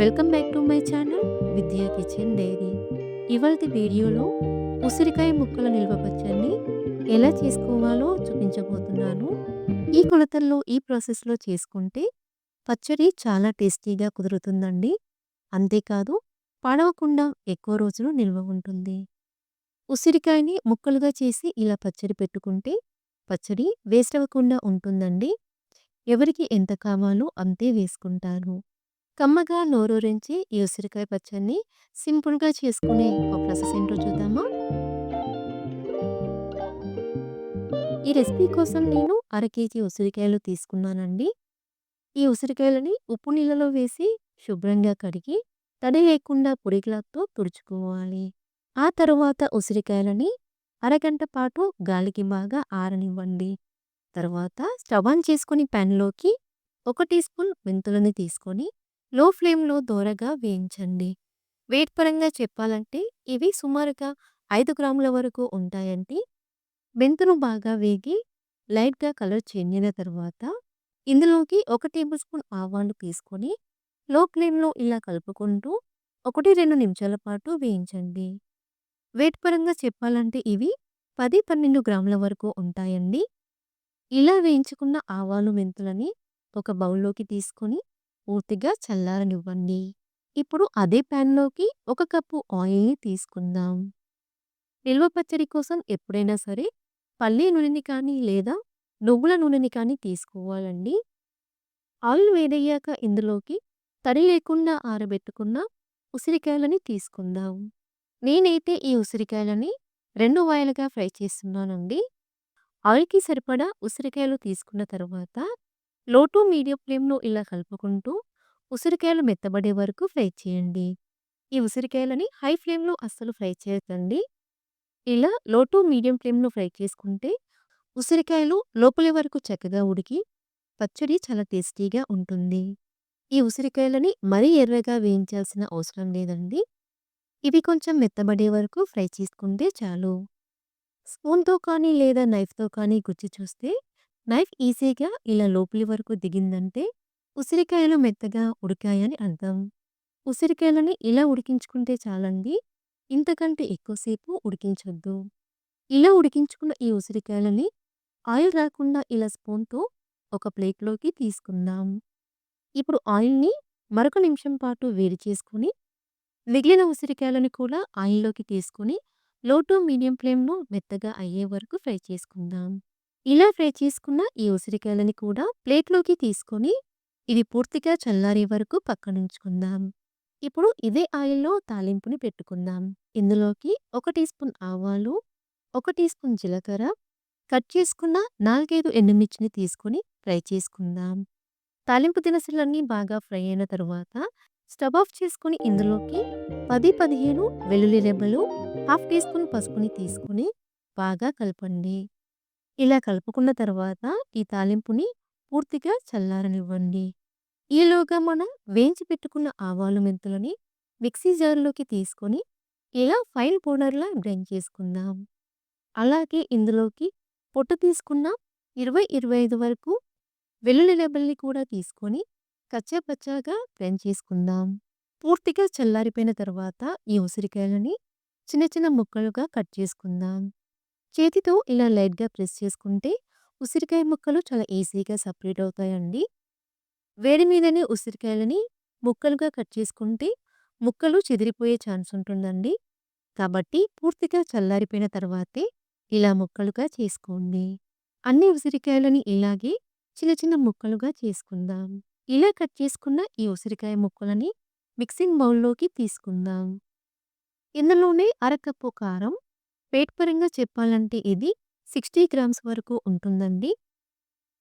Welcome back to my channel Vidya kitchen diary ఇవాళ వీడియోలో ఉసిరికాయ ముక్కల నిల్వ పచ్చడిని ఎలా చేసుకోవాలో చూపించబోతున్నాను. ఈ కొలతల్లో ఈ ప్రాసెస్లో చేసుకుంటే పచ్చడి చాలా టేస్టీగా కుదురుతుందండి. అంతేకాదు పాడవకుండా ఎక్కువ రోజులు నిల్వ ఉంటుంది. ఉసిరికాయని ముక్కలుగా చేసి ఇలా పచ్చడి పెట్టుకుంటే పచ్చడి వేస్ట్ అవ్వకుండా ఉంటుందండి. ఎవరికి ఎంత కావాలో అంతే వేసుకుంటారు. కమ్మగా నోరూరించి ఈ ఉసిరికాయ పచ్చడిని సింపుల్గా చేసుకునే ఒక ప్రాసెస్ ఏంటో చూద్దామా? ఈ రెసిపీ కోసం నేను అర కేజీ ఉసిరికాయలు తీసుకున్నానండి. ఈ ఉసిరికాయలని ఉప్పు నీళ్ళలో వేసి శుభ్రంగా కడిగి తడి లేకుండా పొడి తుడుచుకోవాలి. ఆ తరువాత ఉసిరికాయలని అరగంట పాటు గాలికి బాగా ఆరనివ్వండి. తర్వాత స్టవ్ ఆన్ చేసుకుని ప్యాన్లోకి ఒక టీ స్పూన్ మెంతులని తీసుకొని లో ఫ్లేమ్లో దోరగా వేయించండి. వెయిట్ పరంగా చెప్పాలంటే ఇవి సుమారుగా ఐదు గ్రాముల వరకు ఉంటాయండి. మెంతులు బాగా వేగి లైట్గా కలర్ చేంజ్ అయిన తర్వాత ఇందులోకి ఒక టేబుల్ స్పూన్ ఆవాలు తీసుకొని లో ఫ్లేమ్లో ఇలా కలుపుకుంటూ ఒకటి రెండు నిమిషాల పాటు వేయించండి. వెయిట్ పరంగా చెప్పాలంటే ఇవి పది పన్నెండు గ్రాముల వరకు ఉంటాయండి. ఇలా వేయించుకున్న ఆవాలు మెంతులని ఒక బౌల్లోకి తీసుకొని పూర్తిగా చల్లారనివ్వండి. ఇప్పుడు అదే ప్యాన్లోకి ఒక కప్పు ఆయిల్ని తీసుకుందాం. నిల్వ పచ్చడి కోసం ఎప్పుడైనా సరే పల్లి నూనెని కానీ లేదా నువ్వుల నూనెని కానీ తీసుకోవాలండి. ఆయిల్ వేడయ్యాక ఇందులోకి తడి లేకుండా ఆరబెట్టుకున్న ఉసిరికాయలని తీసుకుందాం. నేనైతే ఈ ఉసిరికాయలని రెండు వాయిలుగా ఫ్రై చేస్తున్నానండి. ఆయిల్కి సరిపడా ఉసిరికాయలు తీసుకున్న తర్వాత లో టు మీడియం ఫ్లేమ్లో ఇలా కలుపుకుంటూ ఉసిరికాయలు మెత్తబడే వరకు ఫ్రై చేయండి. ఈ ఉసిరికాయలని హై ఫ్లేమ్లో అస్సలు ఫ్రై చేయకండి ఇలా లో టు మీడియం ఫ్లేమ్లో ఫ్రై చేసుకుంటే ఉసిరికాయలు లోపలి వరకు చక్కగా ఉడికి పచ్చడి చాలా టేస్టీగా ఉంటుంది. ఈ ఉసిరికాయలని మరీ ఎర్రగా వేయించాల్సిన అవసరం లేదండి. ఇవి కొంచెం మెత్తబడే వరకు ఫ్రై చేసుకుంటే చాలు. స్పూన్తో కానీ లేదా నైఫ్తో కానీ గుచ్చి చూస్తే నైఫ్ ఈజీగా ఇలా లోపలి వరకు దిగిందంటే ఉసిరికాయలు మెత్తగా ఉడికాయని అర్థం. ఉసిరికాయలని ఇలా ఉడికించుకుంటే చాలండి ఇంతకంటే ఎక్కువసేపు ఉడికించొద్దు. ఇలా ఉడికించుకున్న ఈ ఉసిరికాయలని ఆయిల్ రాకుండా ఇలా స్పూన్తో ఒక ప్లేట్లోకి తీసుకుందాం. ఇప్పుడు ఆయిల్ని మరొక నిమిషం పాటు వేడి చేసుకుని మిగిలిన ఉసిరికాయలను కూడా ఆయిల్లోకి తీసుకుని లో టు మీడియం ఫ్లేమ్లో మెత్తగా అయ్యే వరకు ఫ్రై చేసుకుందాం. ఇలా ఫ్రై చేసుకున్న ఈ ఉసిరికాయలని కూడా ప్లేట్లోకి తీసుకొని ఇది పూర్తిగా చల్లారే వరకు పక్కనుంచుకుందాం. ఇప్పుడు ఇదే ఆయిల్లో తాలింపుని పెట్టుకుందాం. ఇందులోకి ఒక టీ స్పూన్ ఆవాలు ఒక టీ స్పూన్ జీలకర్ర కట్ చేసుకున్న నాలుగైదు ఎండుమిర్చిని తీసుకొని ఫ్రై చేసుకుందాం. తాలింపు దినుసులన్నీ బాగా ఫ్రై అయిన తరువాత స్టవ్ ఆఫ్ చేసుకుని ఇందులోకి పది పదిహేను వెల్లుల్లి రెబ్బలు హాఫ్ టీ స్పూన్ పసుపుని తీసుకుని బాగా కలపండి. ఇలా కలుపుకున్న తర్వాత ఈ తాలింపుని పూర్తిగా చల్లారనివ్వండి. ఈలోగా మనం వేయించి పెట్టుకున్న ఆవాలు మెంతులని మిక్సీ జార్లోకి తీసుకొని ఇలా ఫైన్ పౌడర్లా గ్రైండ్ చేసుకుందాం. అలాగే ఇందులోకి పొట్టు తీసుకున్న ఇరవై ఇరవై ఐదు వరకు వెల్లుల్లి లెబల్ని కూడా తీసుకొని కచ్చాపచ్చాగా గ్రైండ్ చేసుకుందాం. పూర్తిగా చల్లారిపోయిన తర్వాత ఈ ఉసిరికాయలని చిన్న చిన్న ముక్కలుగా కట్ చేసుకుందాం. చేతితో ఇలా లైట్గా ప్రెస్ చేసుకుంటే ఉసిరికాయ ముక్కలు చాలా ఈజీగా సపరేట్ అవుతాయండి. వేడి మీదనే ఉసిరికాయలని ముక్కలుగా కట్ చేసుకుంటే ముక్కలు చెదిరిపోయే ఛాన్స్ ఉంటుందండి. కాబట్టి పూర్తిగా చల్లారిపోయిన తర్వాతే ఇలా ముక్కలుగా చేసుకోండి. అన్ని ఉసిరికాయలని ఇలాగే చిన్న చిన్న ముక్కలుగా చేసుకుందాం. ఇలా కట్ చేసుకున్న ఈ ఉసిరికాయ ముక్కలని మిక్సింగ్ బౌల్లోకి తీసుకుందాం. ఇందులోనే అరకప్పు కారం వెయిట్ పరంగా చెప్పాలంటే ఇది సిక్స్టీ గ్రామ్స్ వరకు ఉంటుందండి.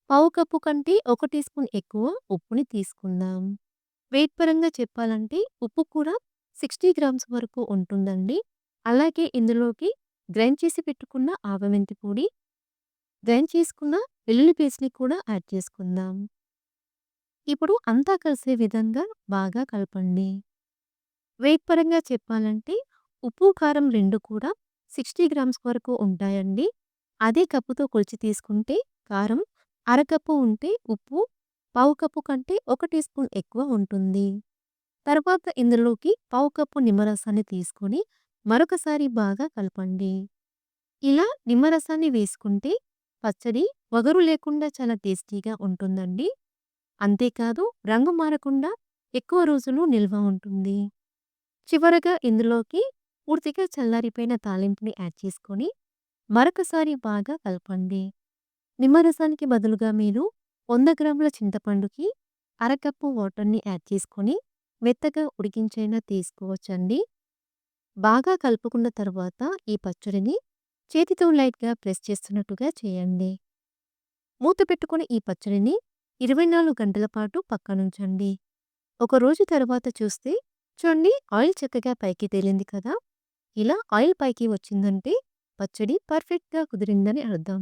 పావు కప్పు కంటే ఒక టీ స్పూన్ ఎక్కువ ఉప్పుని తీసుకుందాం. వెయిట్ పరంగా చెప్పాలంటే ఉప్పు కూడా సిక్స్టీ గ్రామ్స్ వరకు ఉంటుందండి. అలాగే ఇందులోకి గ్రైండ్ చేసి పెట్టుకున్న ఆవమెంతి పొడి గ్రైండ్ చేసుకున్న వెల్లుల్లి పేస్ట్ని కూడా యాడ్ చేసుకుందాం. ఇప్పుడు అంతా కలిసే విధంగా బాగా కలపండి. వెయిట్ పరంగా చెప్పాలంటే ఉప్పు కారం రెండు కూడా సిక్స్టీ గ్రామ్స్ వరకు ఉంటాయండి అదే కప్పుతో కొలిచి తీసుకుంటే కారం అరకప్పు ఉంటే ఉప్పు పావు కప్పు కంటే ఒక టీ స్పూన్ ఎక్కువ ఉంటుంది తర్వాత ఇందులోకి పావు కప్పు నిమ్మరసాన్ని తీసుకొని మరొకసారి బాగా కలపండి. ఇలా నిమ్మరసాన్ని వేసుకుంటే పచ్చడి వగరు లేకుండా చాలా టేస్టీగా ఉంటుందండి. అంతేకాదు రంగు మారకుండా ఎక్కువ రోజులు నిల్వ ఉంటుంది. చివరగా ఇందులోకి పూర్తిగా చల్లారిపోయిన తాలింపుని యాడ్ చేసుకొని మరొకసారి బాగా కలపండి. నిమ్మరసానికి బదులుగా మీరు వంద గ్రాముల చింతపండుకి అరకప్పు వాటర్‌ని యాడ్ చేసుకొని మెత్తగా ఉడికించైనా తీసుకోవచ్చండి. బాగా కలుపుకున్న తర్వాత ఈ పచ్చడిని చేతితో లైట్‌గా ప్రెస్ చేస్తున్నట్టుగా చేయండి. మూత పెట్టుకున్న ఈ పచ్చడిని 24 గంటల పాటు పక్కనుంచండి. ఒక రోజు తర్వాత చూస్తే చూడండి ఆయిల్ చక్కగా పైకి తేలింది కదా! ఇలా ఆయిల్ పైకి వచ్చిందంటే పచ్చడి పర్ఫెక్ట్‌గా కుదిరిందని అర్థం.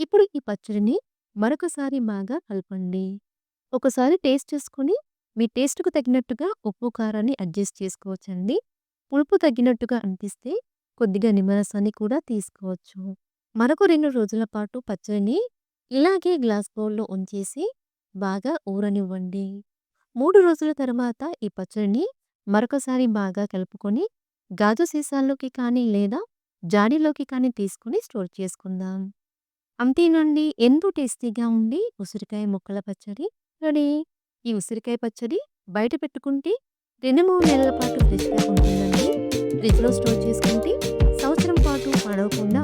ఇప్పుడు ఈ పచ్చడిని మరొకసారి బాగా కలపండి. ఒకసారి టేస్ట్ చేసుకొని మీ టేస్ట్‌కు తగినట్టుగా ఉప్పు, కారాన్ని అడ్జస్ట్ చేసుకోవచ్చండి. పులుపు తగ్గినట్టుగా అనిపిస్తే కొద్దిగా నిమ్మరసాన్ని కూడా తీసుకోవచ్చు. మరొక రెండు రోజుల పాటు పచ్చడిని ఇలాగే గ్లాస్ బౌల్‌లో ఉంచేసి బాగా ఊరనివ్వండి. మూడు రోజుల తర్వాత ఈ పచ్చడిని మరొకసారి బాగా కలుపుకొని గాజు సీసాల్లోకి కానీ లేదా జాడీలోకి కానీ తీసుకొని స్టోర్ చేసుకుందాం. అంతేనండి ఎంతో టేస్టీగా ఉండి ఉసిరికాయ ముక్కల పచ్చడి రెడీ. ఈ ఉసిరికాయ పచ్చడి బయట పెట్టుకుంటే 2, 3 నెలల పాటు ఫ్రెష్‌గా ఉంటుందండి. ఫ్రిడ్జ్‌లో స్టోర్ చేసుకుంటే సంవత్సరం పాటు పడవకుండా